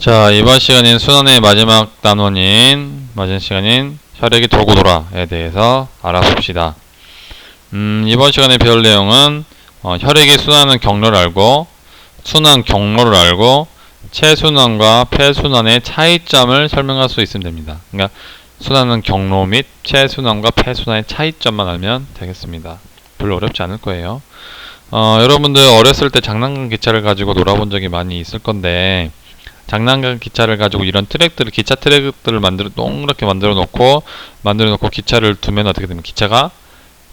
자, 이번 시간인 순환의 마지막 단원인, 마지막 시간인 혈액이 돌고 돌아에 대해서 알아봅시다. 음, 이번 시간에 배울 내용은 어, 혈액이 순환하는 경로를 알고, 순환 경로를 알고, 체순환과 폐순환의 차이점을 설명할 수 있으면 됩니다. 그러니까 순환하는 경로 및 체순환과 폐순환의 차이점만 알면 되겠습니다. 별로 어렵지 않을 거예요. 어, 여러분들 어렸을 때 장난감 기차를 가지고 놀아본 적이 많이 있을 건데, 장난감 기차를 가지고 이런 트랙들을 기차 트랙들을 만들어 동그랗게 만들어 놓고 만들어 놓고 기차를 두면 어떻게 되면 기차가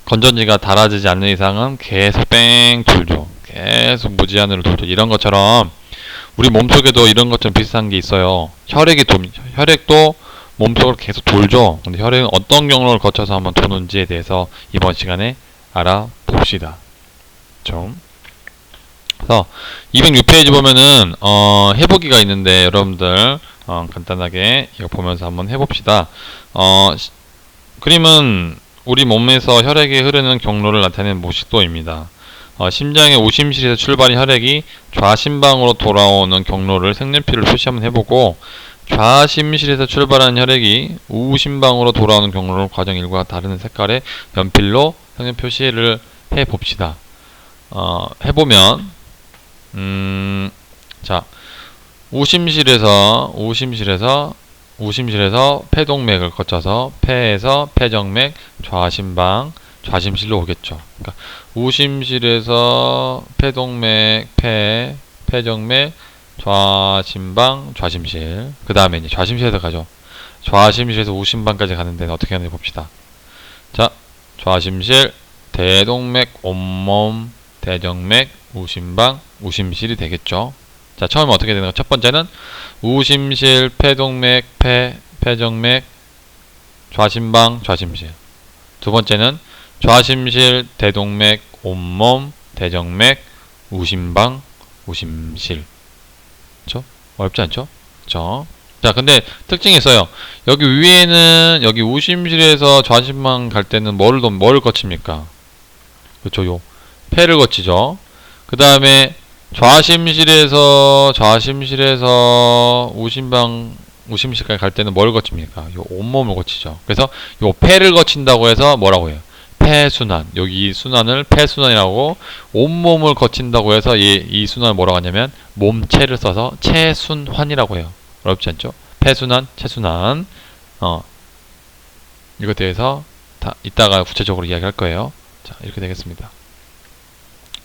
건전지가 닳아지지 않는 이상은 계속 뺑 돌죠. 계속 무제한으로 돌죠. 이런 것처럼 우리 몸속에도 이런 것처럼 비슷한 게 있어요. 혈액이 도, 혈액도 몸속으로 계속 돌죠. 근데 혈액은 어떤 경로를 거쳐서 한번 도는지에 대해서 이번 시간에 알아봅시다. 좀. 그래서 206페이지 보면은 어, 해보기가 있는데 여러분들 어, 간단하게 이거 보면서 한번 해봅시다. 어, 시- 그림은 우리 몸에서 혈액이 흐르는 경로를 나타내는 모식도입니다. 어, 심장의 오심실에서 출발한 혈액이 좌심방으로 돌아오는 경로를 색연필로 표시 한번 해보고 좌심실에서 출발한 혈액이 우심방으로 돌아오는 경로를 과정 일과 다른 색깔의 연필로 색연 표시를 해봅시다. 어, 해보면 음, 자, 우심실에서, 우심실에서, 우심실에서 폐동맥을 거쳐서 폐에서 폐정맥, 좌심방, 좌심실로 오겠죠. 그러니까 우심실에서 폐동맥, 폐, 폐정맥, 좌심방, 좌심실. 그 다음에 이제 좌심실에서 가죠. 좌심실에서 우심방까지 가는데 어떻게 하는지 봅시다. 자, 좌심실, 대동맥, 온몸, 대정맥, 우심방, 우심실이 되겠죠. 자, 처음에 어떻게 되는 가? 첫 번째는 우심실, 폐동맥, 폐, 폐정맥, 좌심방, 좌심실. 두 번째는 좌심실, 대동맥, 온몸, 대정맥, 우심방, 우심실. 그쵸? 어렵지 않죠? 그쵸? 자, 근데 특징이 있어요. 여기 위에는 여기 우심실에서 좌심방 갈 때는 뭐를 도- 뭐를 거칩니까? 그쵸, 요 폐를 거치죠. 그 다음에 좌심실에서 좌심실에서 우심방 우심실까지 갈 때는 뭘 거칩니까? 요 온몸을 거치죠. 그래서 요 폐를 거친다고 해서 뭐라고 해요? 폐순환. 여기 이 순환을 폐순환이라고 온몸을 거친다고 해서 이, 이 순환을 뭐라고 하냐면 몸체를 써서 체순환이라고 해요. 어렵지 않죠? 폐순환, 체순환. 어. 이것에 대해서 다 이따가 구체적으로 이야기할 거예요. 자, 이렇게 되겠습니다.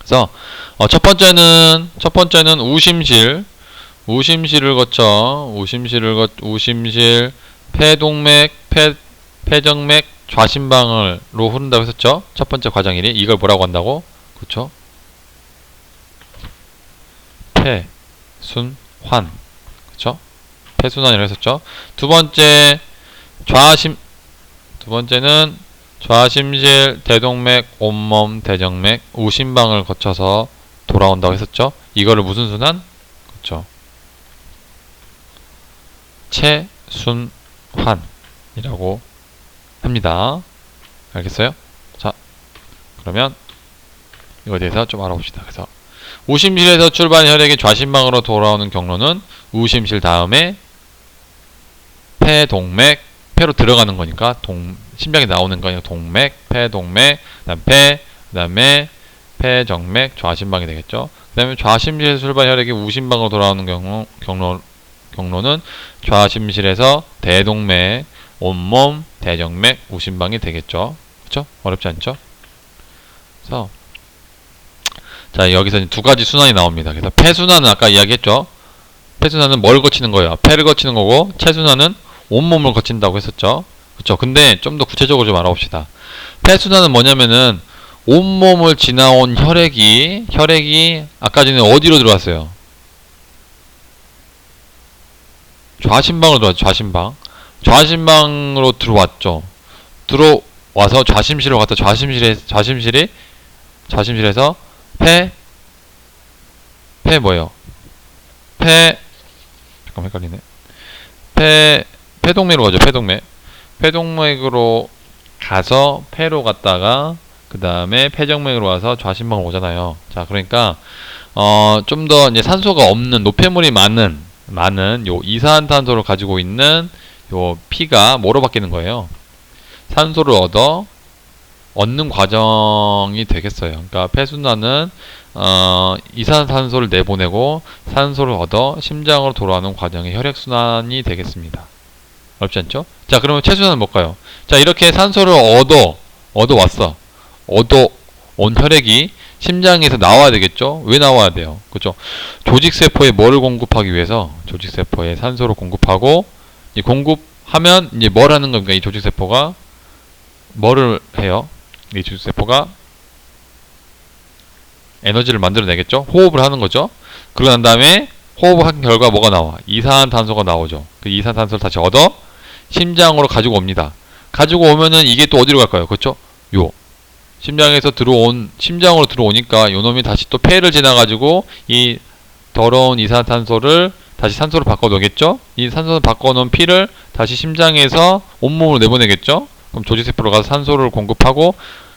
그래서 어, 첫 번째는 첫 번째는 우심실 우심실을 거쳐 우심실을 거 우심실 폐동맥 폐 폐정맥 좌심방을로 흐른다고 했었죠. 첫 번째 과정이니 이걸 뭐라고 한다고? 그렇죠? 폐 순환 그렇죠? 폐순환이라고 했었죠. 두 번째 좌심 두 번째는 좌심실, 대동맥, 온몸, 대정맥, 우심방을 거쳐서 돌아온다고 했었죠. 이거를 무슨 순환? 그렇죠. 체순환이라고 합니다. 알겠어요? 자, 그러면 이거에 대해서 좀 알아봅시다. 그래서 우심실에서 출발 혈액이 좌심방으로 돌아오는 경로는 우심실 다음에 폐동맥, 폐로 들어가는 거니까 동 심장이 나오는 거니까 동맥, 폐동맥, 그다음 폐, 그다음에 폐정맥, 좌심방이 되겠죠. 그다음에 좌심실에서 출발 혈액이 우심방으로 돌아오는 경로 경로 경로는 좌심실에서 대동맥, 온몸, 대정맥, 우심방이 되겠죠. 그렇죠? 어렵지 않죠? 그래서 자 여기서 두 가지 순환이 나옵니다. 그래서 폐순환은 아까 이야기했죠. 폐순환은 뭘 거치는 거예요? 폐를 거치는 거고 체순환은 온몸을 거친다고 했었죠. 그쵸. 근데 좀 더 구체적으로 좀 알아봅시다. 폐순환은 뭐냐면은 온몸을 지나온 혈액이 혈액이 아까 전에 어디로 들어왔어요? 좌심방으로 들어왔죠. 좌심방. 좌심방으로 들어왔죠. 들어와서 좌심실로 갔다 좌심실에 좌심실이 좌심실에서 폐 폐 뭐예요? 폐 잠깐 헷갈리네. 폐 폐동맥으로 가죠. 폐동맥. 폐동맥으로 가서 폐로 갔다가 그 다음에 폐정맥으로 와서 좌심방으로 오잖아요. 자, 그러니까 어, 좀 더 이제 산소가 없는 노폐물이 많은 많은 요 이산탄소를 가지고 있는 요 피가 뭐로 바뀌는 거예요? 산소를 얻어 얻는 과정이 되겠어요. 그러니까 폐순환은 어, 이산탄소를 내보내고 산소를 얻어 심장으로 돌아오는 과정이 혈액순환이 되겠습니다. 어렵지 않죠? 자, 그러면 체순환은 뭘까요? 자, 이렇게 산소를 얻어, 얻어 왔어. 얻어 온 혈액이 심장에서 나와야 되겠죠? 왜 나와야 돼요? 그죠? 조직세포에 뭐를 공급하기 위해서 조직세포에 산소를 공급하고 이 공급하면 이제 뭘 하는 겁니까? 이 조직세포가 뭐를 해요? 이 조직세포가 에너지를 만들어내겠죠? 호흡을 하는 거죠? 그러고 난 다음에 호흡을 한 결과 뭐가 나와? 이산탄소가 나오죠. 그 이산탄소를 다시 얻어 심장으로 가지고 옵니다. 가지고 오면은 이게 또 어디로 갈까요? 그렇죠? 요 심장에서 들어온 심장으로 들어오니까 요 놈이 다시 또 폐를 지나 가지고 이 더러운 이산탄소를 다시 산소로 바꿔 놓겠죠? 이 산소를 바꿔 놓은 피를 다시 심장에서 온몸으로 내보내겠죠? 그럼 조직세포로 가서 산소를 공급하고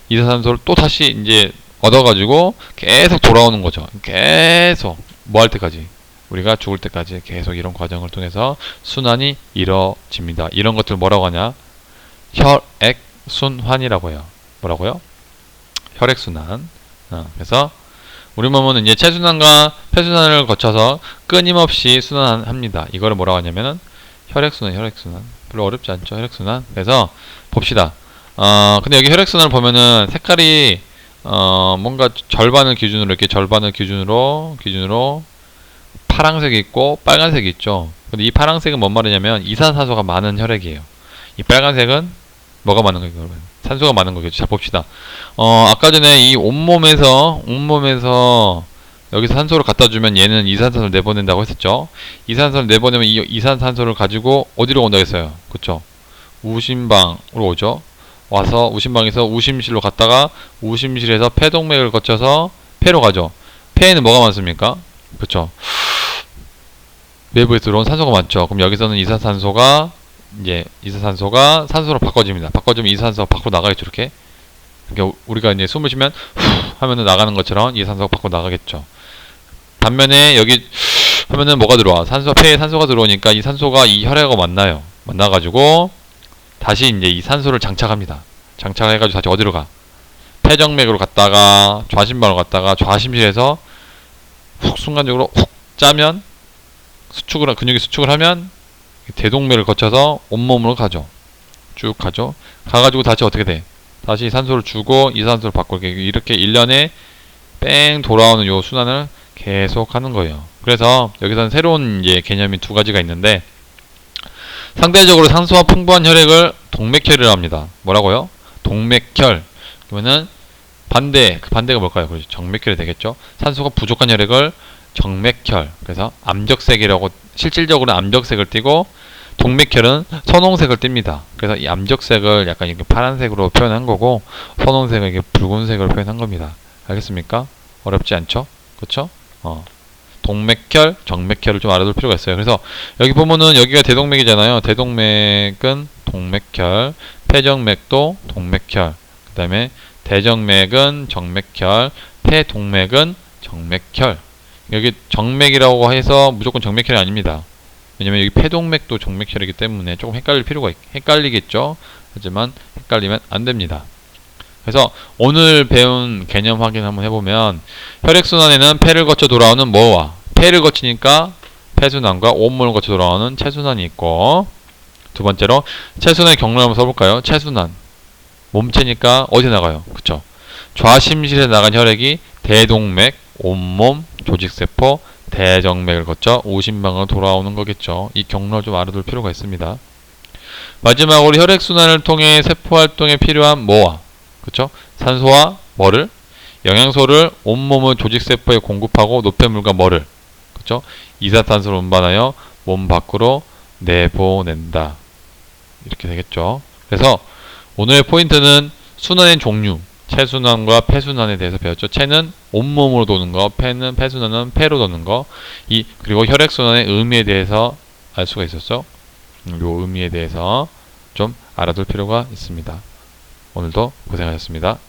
이산탄소를 또 다시 이제 얻어 가지고 계속 돌아오는 거죠. 계속 뭐 할 때까지 우리가 죽을 때까지 계속 이런 과정을 통해서 순환이 이뤄집니다. 이런 것들 뭐라고 하냐? 혈액 순환이라고 해요. 뭐라고요? 혈액 순환. 어, 그래서 우리 몸은 이제 체순환과 폐순환을 거쳐서 끊임없이 순환합니다. 이거를 뭐라고 하냐면은 혈액 순환, 혈액 순환. 별로 어렵지 않죠, 혈액 순환. 그래서 봅시다. 어, 근데 여기 혈액 순환을 보면은 색깔이 어, 뭔가 절반을 기준으로 이렇게 절반을 기준으로 기준으로 파랑색이 있고 빨간색이 있죠. 근데 이 파랑색은 뭔 말이냐면 이산화탄소가 많은 혈액이에요. 이 빨간색은 뭐가 많은 거예요, 여러분? 산소가 많은 거겠죠. 자, 봅시다. 어, 아까 전에 이 온몸에서 온몸에서 여기서 산소를 갖다 주면 얘는 이산탄소를 내보낸다고 했었죠. 이산탄소를 내보내면 이 이산탄소를 가지고 어디로 온다고 했어요. 그쵸? 우심방으로 오죠. 와서 우심방에서 우심실로 갔다가 우심실에서 폐동맥을 거쳐서 폐로 가죠. 폐에는 뭐가 많습니까? 그쵸? 내부에 들어온 산소가 많죠. 그럼 여기서는 이산탄소가 이제 이산탄소가 산소로 바꿔집니다. 바꿔주면 이산탄소가 밖으로 나가겠죠. 이렇게. 그러니까 우리가 이제 숨을 쉬면 후 하면은 나가는 것처럼 이산소가 밖으로 나가겠죠. 반면에 여기 하면은 뭐가 들어와? 산소 폐에 산소가 들어오니까 이 산소가 이 혈액하고 만나요. 만나 가지고 다시 이제 이 산소를 장착합니다. 장착해 가지고 다시 어디로 가? 폐정맥으로 갔다가 좌심방으로 갔다가 좌심실에서 훅 순간적으로 훅 짜면 수축을 하- 근육이 수축을 하면 대동맥을 거쳐서 온몸으로 가죠. 쭉 가죠. 가가지고 다시 어떻게 돼? 다시 산소를 주고 이산소를 바꾸고 이렇게 1년에 뺑 돌아오는 요 순환을 계속 하는 거예요. 그래서 여기서는 새로운 이제 개념이 두 가지가 있는데 상대적으로 산소가 풍부한 혈액을 동맥혈이라고 합니다. 뭐라고요? 동맥혈. 그러면은 반대, 그 반대가 뭘까요? 그렇죠. 정맥혈이 되겠죠. 산소가 부족한 혈액을 정맥혈. 그래서 암적색이라고 실질적으로 암적색을 띠고 동맥혈은 선홍색을 띱니다. 그래서 이 암적색을 약간 이렇게 파란색으로 표현한 거고 선홍색을 이렇게 붉은색으로 표현한 겁니다. 알겠습니까? 어렵지 않죠? 그렇죠? 어. 동맥혈, 정맥혈을 좀 알아둘 필요가 있어요. 그래서 여기 보면은 여기가 대동맥이잖아요. 대동맥은 동맥혈, 폐정맥도 동맥혈, 그 다음에 대정맥은 정맥혈, 폐동맥은 정맥혈. 여기 정맥이라고 해서 무조건 정맥혈이 아닙니다. 왜냐면 여기 폐동맥도 정맥혈이기 때문에 조금 헷갈릴 필요가 있, 헷갈리겠죠. 하지만 헷갈리면 안 됩니다. 그래서 오늘 배운 개념 확인 한번 해보면 혈액순환에는 폐를 거쳐 돌아오는 뭐와 폐를 거치니까 폐순환과 온몸을 거쳐 돌아오는 체순환이 있고 두 번째로 체순환의 경로를 한번 써볼까요? 체순환 몸체니까 어디 나가요? 그쵸? 좌심실에 나간 혈액이 대동맥, 온몸, 조직세포, 대정맥을 거쳐 오심방으로 돌아오는 거겠죠. 이 경로를 좀 알아둘 필요가 있습니다. 마지막으로 혈액순환을 통해 세포 활동에 필요한 뭐와 그쵸? 산소와 뭐를? 영양소를 온몸의 조직세포에 공급하고 노폐물과 뭐를? 그쵸? 이산탄소를 운반하여 몸 밖으로 내보낸다. 이렇게 되겠죠. 그래서 오늘의 포인트는 순환의 종류, 체순환과 폐순환에 대해서 배웠죠. 체는 온몸으로 도는 거, 폐는 폐순환은 폐로 도는 거, 이 그리고 혈액순환의 의미에 대해서 알 수가 있었죠. 음, 요 의미에 대해서 좀 알아둘 필요가 있습니다. 오늘도 고생하셨습니다.